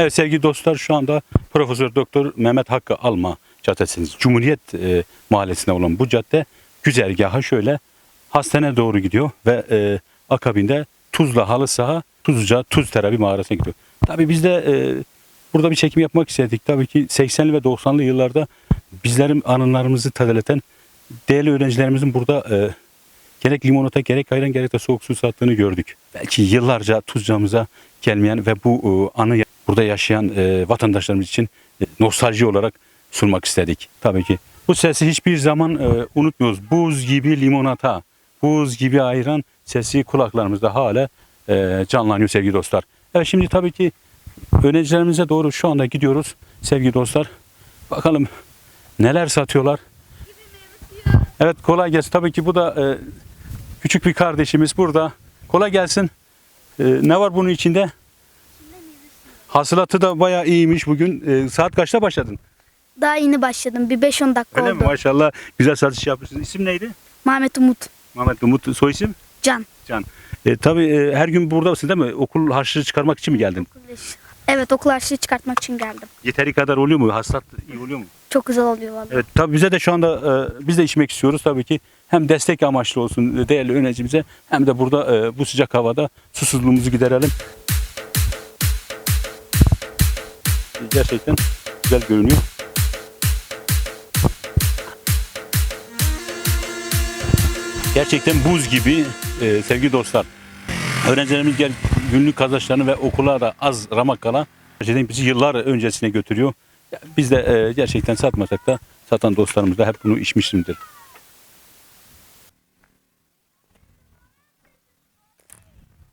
Evet sevgili dostlar şu anda Profesör Doktor Mehmet Hakkı Alma Caddesi'ndeyiz. Cumhuriyet e, Mahallesi'nde olan bu cadde güzergahı şöyle hastane doğru gidiyor ve e, akabinde Tuzla Halı Saha, Tuzluca Tuz Terapi Mağarası'na gidiyor. Tabii biz de e, burada bir çekim yapmak istedik. Tabii ki 80'li ve 90'lı yıllarda bizlerin anılarımızı tazeleten değerli öğrencilerimizin burada e, gerek limonata gerek ayran gerek de soğuk su sattığını gördük. Belki yıllarca Tuzca'mıza gelmeyen ve bu e, anı burada yaşayan e, vatandaşlarımız için e, nostalji olarak sunmak istedik. Tabii ki bu sesi hiçbir zaman e, unutmuyoruz. Buz gibi limonata, buz gibi ayran sesi kulaklarımızda hala e, canlanıyor sevgili dostlar. Evet şimdi tabii ki öğrencilerimize doğru şu anda gidiyoruz sevgili dostlar. Bakalım neler satıyorlar. Evet kolay gelsin. Tabii ki bu da e, küçük bir kardeşimiz burada. Kolay gelsin. E, ne var bunun içinde? Hasılatı da bayağı iyiymiş bugün. E, saat kaçta başladın? Daha yeni başladım. Bir 5-10 dakika Öyle oldu. mi? Maşallah güzel satış yapıyorsunuz. İsim neydi? Mehmet Umut. Mehmet Umut. Soy isim? Can. Can. E, tabii e, her gün buradasın değil mi? Okul harçlığı çıkarmak için mi geldin? Evet okul harçlığı çıkartmak için geldim. Yeteri kadar oluyor mu? Hasılat iyi oluyor mu? Çok güzel oluyor vallahi. Evet tabii bize de şu anda e, biz de içmek istiyoruz tabii ki. Hem destek amaçlı olsun değerli öğrencimize hem de burada e, bu sıcak havada susuzluğumuzu giderelim. Gerçekten güzel görünüyor. Gerçekten buz gibi e, sevgili dostlar. Öğrencilerimiz gel, günlük kazançlarını ve okula da az ramak kala gerçekten bizi yıllar öncesine götürüyor. Biz de e, gerçekten satmasak da satan dostlarımız da hep bunu içmişimdir.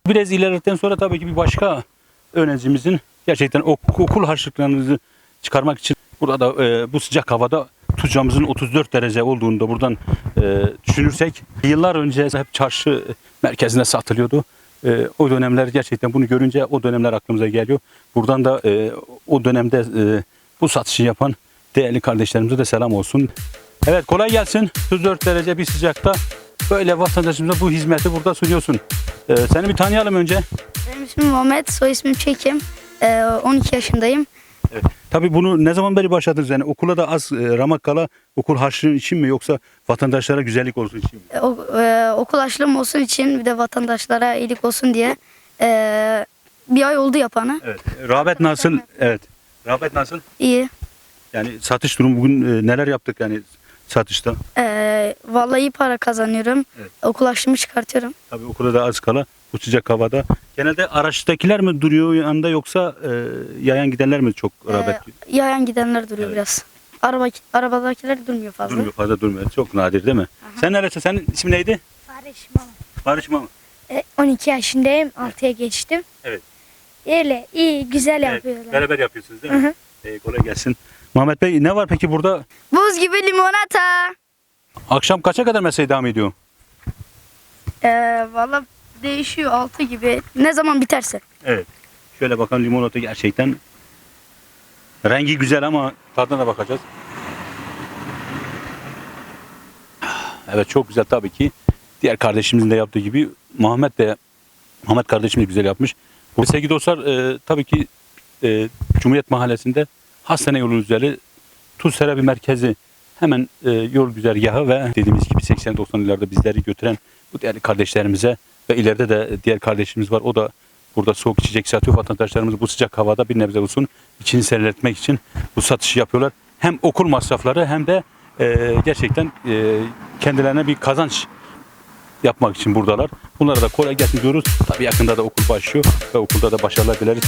Biraz ilerledikten sonra tabii ki bir başka öğrencimizin gerçekten ok- okul harçlıklarınızı çıkarmak için burada e, bu sıcak havada Tuzca'mızın 34 derece olduğunu da buradan e, düşünürsek yıllar önce hep çarşı merkezine satılıyordu. E, o dönemler gerçekten bunu görünce o dönemler aklımıza geliyor. Buradan da e, o dönemde e, bu satışı yapan değerli kardeşlerimize de selam olsun. Evet kolay gelsin. 34 derece bir sıcakta böyle vatandaşımıza bu hizmeti burada sunuyorsun. E, seni bir tanıyalım önce. Benim ismim Mehmet, soy ismim Çekim. Ee, 12 yaşındayım. Evet. Tabii bunu ne zaman beri başladınız? Yani okula da az e, ramak kala okul harçlığı için mi yoksa vatandaşlara güzellik olsun için mi? Ee, o- e, okul harçlığım olsun için bir de vatandaşlara iyilik olsun diye ee, bir ay oldu yapanı. Evet. Rağbet nasıl? Evet. Rağbet nasıl? İyi. Yani satış durumu bugün e, neler yaptık yani satışta? Ee, vallahi iyi para kazanıyorum. Evet. Okul harçlığımı çıkartıyorum. Tabii okulda da az kala bu sıcak havada. Genelde araçtakiler mi duruyor yanında yoksa e, yayan gidenler mi çok rağbet? Ee, yayan gidenler duruyor Evet. biraz. Araba, arabadakiler durmuyor fazla. durmuyor fazla durmuyor. Çok nadir değil mi? Sen neresin? Senin ismin neydi? Barış Mama. Barış mı? E, 12 yaşındayım. 6'ya geçtim. Evet. Öyle iyi, güzel Evet, yapıyorlar. beraber yapıyorsunuz değil mi? Hı hı. E, kolay gelsin. Muhammed Bey ne var peki burada? Buz gibi limonata. Akşam kaça kadar mesai devam ediyor? Ee, Valla değişiyor 6 gibi. Ne zaman biterse. Evet. Şöyle bakalım limonata gerçekten rengi güzel ama tadına bakacağız. Evet çok güzel tabii ki. Diğer kardeşimizin de yaptığı gibi Muhammed de Muhammed kardeşimiz güzel yapmış. Bu sevgili dostlar e, tabii ki e, Cumhuriyet Mahallesi'nde hastane yolu üzeri Tuz Terapi Merkezi hemen e, yol güzergahı ve dediğimiz gibi 80-90 yıllarda bizleri götüren bu değerli kardeşlerimize ve ileride de diğer kardeşimiz var. O da burada soğuk içecek satıyor. Vatandaşlarımız bu sıcak havada bir nebze olsun içini serinletmek için bu satışı yapıyorlar. Hem okul masrafları hem de e, gerçekten e, kendilerine bir kazanç yapmak için buradalar. Bunlara da kolay gelsin diyoruz. Tabii yakında da okul başlıyor ve okulda da başarılar dileriz.